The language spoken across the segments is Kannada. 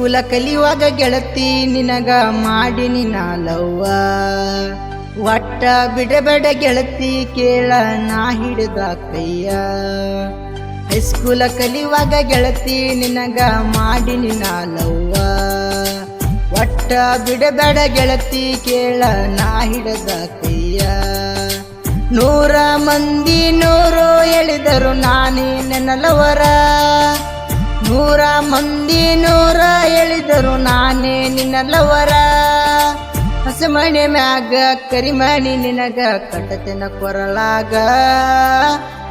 ಹೈಸ್ಕೂಲ ಕಲಿಯುವಾಗ ಗೆಳತಿ, ನಿನಗ ಮಾಡಿ ನಿನ ಲವ್ವ ಒಟ್ಟ ಬಿಡಬೇಡ ಗೆಳತಿ, ಕೇಳ ನಾ ಹಿಡಿದ ಕೈಯ. ಹೈಸ್ಕೂಲ ಕಲಿಯುವಾಗ ಗೆಳತಿ, ನಿನಗ ಮಾಡಿ ನಿನ ಲವ್ವ ಒಟ್ಟ ಬಿಡಬೇಡ ಗೆಳತಿ, ಕೇಳ ನಾ ಹಿಡಿದ ಕೈಯ. ನೂರ ಮಂದಿ ನೂರು ಎಳಿದರು ನಾನೇ ನೆನಲವರ. ನೂರ ಮಂದಿ ನೂರ ಎಳಿದರು ನಾನೇ ನಿನ್ನ ಲವರ. ಹಸಮಣೆ ಮ್ಯಾಗ ಕರಿಮಣಿ ನಿನಗ, ಕಟತೆನ ಕೊರಲಾಗ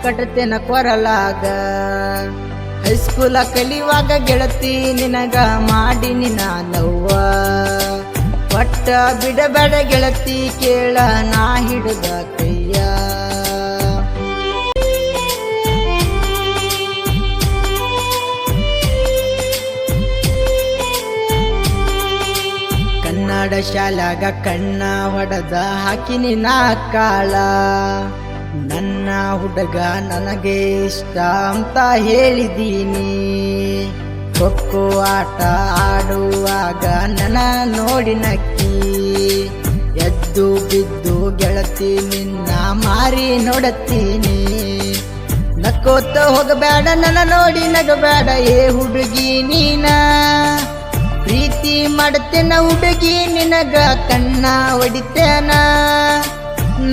ಕಟತೆನ ಕೊರಲಾಗ. ಹೈಸ್ಕೂಲ ಕಲಿಯುವಾಗ ಗೆಳತಿ ನಿನಗ ಮಾಡಿ ನಿನ್ನ ಲವ್ವ ಪಟ್ಟ ಬಿಡಬೇಡ ಗೆಳತಿ ಕೇಳ ನಾ ಹಿಡಿದ ಕೈಯ ಕನ್ನಡ ಶಾಲಾಗ ಕಣ್ಣ ಹೊಡೆದ ಹಾಕಿನಿ ನಾ ಕಾಳ. ನನ್ನ ಹುಡುಗ ನನಗೆ ಇಷ್ಟ ಅಂತ ಹೇಳಿದೀನಿ. ಖೋಖೋ ಆಟ ಆಡುವಾಗ ನನ್ನ ನೋಡಿ ನಕ್ಕಿ. ಎದ್ದು ಬಿದ್ದು ಗೆಳತಿ ನಿನ್ನ ಮಾರಿ ನೋಡತ್ತೀನಿ. ನಕ್ಕೋತ ಹೋಗಬೇಡ, ನನ್ನ ನೋಡಿ ನಗಬೇಡ, ಏ ಹುಡುಗಿ ನೀನ. ಪ್ರೀತಿ ಮಾಡ್ತೇನ ಹುಡುಗಿ ನಿನಗ ಕಣ್ಣ ಹೊಡಿತೇನ?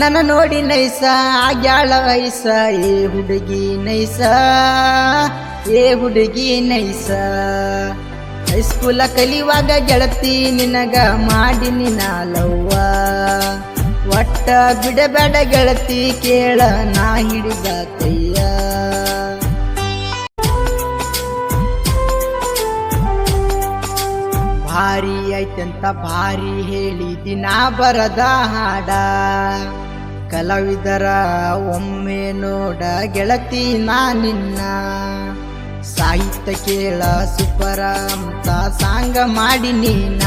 ನನ್ನ ನೋಡಿ ನೈಸ, ಆಗ್ಯಾಳ ವಯಸ್ಸ, ಏ ಹುಡುಗಿ ನೈಸ, ಏ ಹುಡುಗಿ ನೈಸ. ಹೈಸ್ಕೂಲ ಕಲಿಯುವಾಗ ಗೆಳತಿ ನಿನಗ ಮಾಡಿ ನಿನ ಲವ್ವ ಒಟ್ಟ ಬಿಡಬೇಡ ಗೆಳತಿ ಕೇಳ ನಾ ಹಿಡಿದ ಕೈಯ ಭಾರಿ ಐತೆಂತ ಭಾರಿ ಹೇಳಿ ದಿನ ಬರದ ಹಾಡ. ಕಲಾವಿದರ ಒಮ್ಮೆ ನೋಡ ಗೆಳತಿ ನಾ ನಿನ್ನ. ಸಾಹಿತ್ಯ ಕೇಳ ಸುಪರ ಅಂತ ಸಾಂಗ ಮಾಡಿ ನೀನ.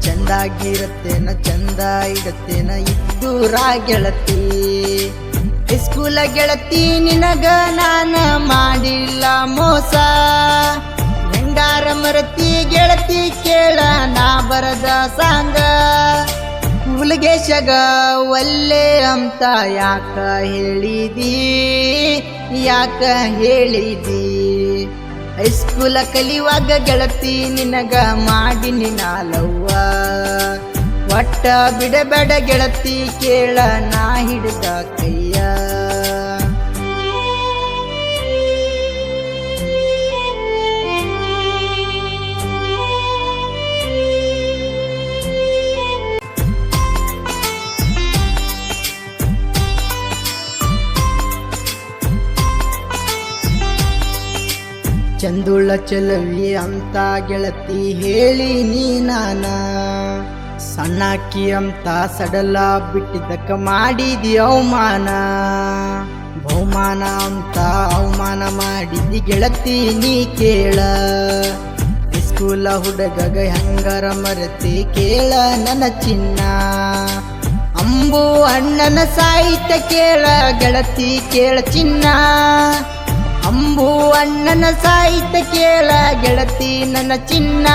ಚಂದಾಗಿರತ್ತೇನ, ಚಂದ ಇಡತ್ತೇನ, ಇದ್ದೂರ ಗೆಳತಿ. ಸ್ಕೂಲ ಗೆಳತಿ ನಿನಗ ನಾನ ಮಾಡಿಲ್ಲ ಮೋಸ. ಹೆಂಗಾರ ಮರತಿ ಕೇಳ, ನಾ ಬರದ ಸಾಂಗ. ಹುಲಗೇಶಗ, ಒಲ್ಲೆ ಅಂತ ಯಾಕ ಹೇಳಿದಿ? ಯಾಕ ಹೇಳಿದಿ? ಹೈಸ್ಕೂಲ ಕಲಿಯುವಾಗ ಗೆಳತಿ, ನಿನಗ ಮಾಡಿ ನಿನಾಲವ್ವ ಒಟ್ಟ ಬಿಡಬೇಡ ಗೆಳತಿ, ಕೇಳ, ನಾ ಹಿಡಿದ ಕೈಯ ಚಂದುಳ್ಳ ಚಲವಿ ಅಂತ ಗೆಳತಿ ಹೇಳಿ ನೀ ನಾನ. ಸಣ್ಣಕ್ಕಿ ಅಂತ ಸಡಲ ಬಿಟ್ಟಿದ್ದಕ್ಕ ಮಾಡಿದಿ ಅವಮಾನ. ಬಹುಮಾನ ಅಂತ ಅವಮಾನ ಮಾಡಿದಿ ಗೆಳತಿ ನೀ ಕೇಳ. ಸ್ಕೂಲ ಹುಡುಗಗ ಹೆಂಗರ ಮರತಿ ಕೇಳ ನನ್ನ ಚಿನ್ನ. ಅಂಬು ಅಣ್ಣನ ಸಾಹಿತ್ಯ ಕೇಳ, ಗೆಳತಿ ಕೇಳ ಚಿನ್ನ. ಅಂಬು ಅಣ್ಣನ ಸಾಹಿತ್ಯ ಕೇಳ ಗೆಳತಿ ನನ್ನ ಚಿನ್ನ.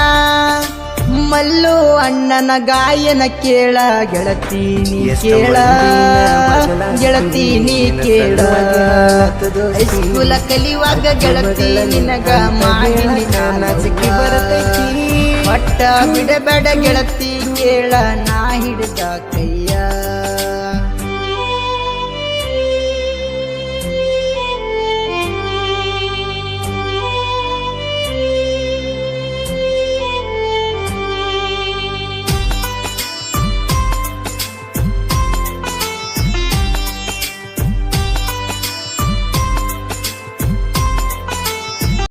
ಮಲ್ಲು ಅಣ್ಣನ ಗಾಯನ ಕೇಳ ಗೆಳತಿ ನೀ ಕೇಳ. ಗೆಳತಿ ನೀ ಕೇಳ. ಸ್ಕೂಲ ಕಲಿಯುವಾಗ ಗೆಳತಿ ನಿನಗ ಮಾಡಿ ನಾನು. ಸಿಕ್ಕಿ ಬರತೈತಿ. ಪಟ್ಟ ಬಿಡಬೇಡ ಗೆಳತಿ ಕೇಳ